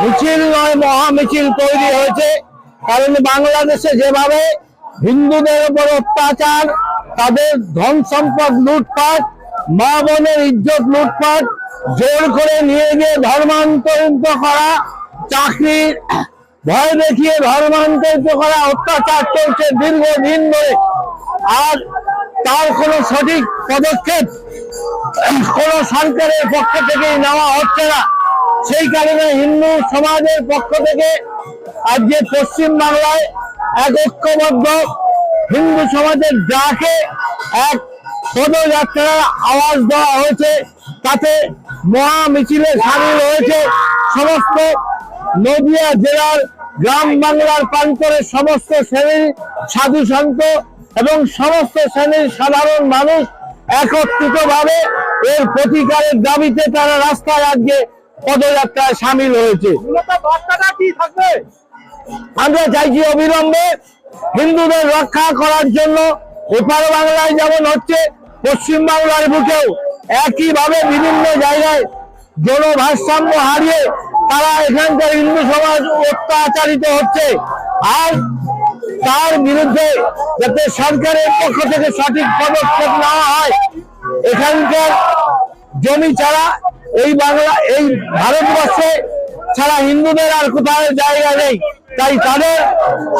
মিছিল নয় মহা মিছিল তৈরি হয়েছে। কারণ বাংলাদেশে যেভাবে হিন্দুদের উপর অত্যাচার, তাদের ধন সম্পদ লুটপাট, মা বোনের ইজ্জত লুটপাট, জোর করে নিয়ে গিয়ে ধর্মান্তরিত করা, চাকরি, ভয় দেখিয়ে ধর্মান্তরিত করা, অত্যাচার চলছে দীর্ঘদিন ধরে। আর তার কোনো সঠিক পদক্ষেপ কোন সরকারের পক্ষ থেকেই নেওয়া হচ্ছে না। সেই কারণে হিন্দু সমাজের পক্ষ থেকে আজকে পশ্চিম বাংলায় এক ঐক্যবদ্ধ হিন্দু সমাজের ডাকে এক পদযাত্রার আওয়াজ দেওয়া হয়েছে, তাতে মহা মিছিলে সামিল হয়েছে সমস্ত নদিয়া জেলার গ্রাম বাংলার প্রান্তরের সমস্ত শ্রেণির সাধু সন্ত এবং সমস্ত শ্রেণির সাধারণ মানুষ একত্রিত ভাবে এর প্রতিকারের দাবিতে তারা রাস্তায় আজকে পদযাত্রায় সামিল হয়েছে। আমরা চাইছি অবিলম্বে হিন্দুদের রক্ষা করার জন্য এপার বাংলায় যেমন হচ্ছে, পশ্চিম বাংলার বুকেও একইভাবে বিভিন্ন জায়গায় জনভারসাম্য হারিয়ে তারা এখানকার হিন্দু সমাজ অত্যাচারিত হচ্ছে। আর তার বিরুদ্ধে যাতে সরকারের পক্ষ থেকে সঠিক পদক্ষেপ নেওয়া হয়, এখানকার জমি ছাড়া এই বাংলা, এই ভারতবর্ষে ছাড়া হিন্দুদের আর কোথাও জায়গা নেই। তাই তাদের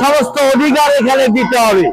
সমস্ত অধিকার এখানে দিতে হবে।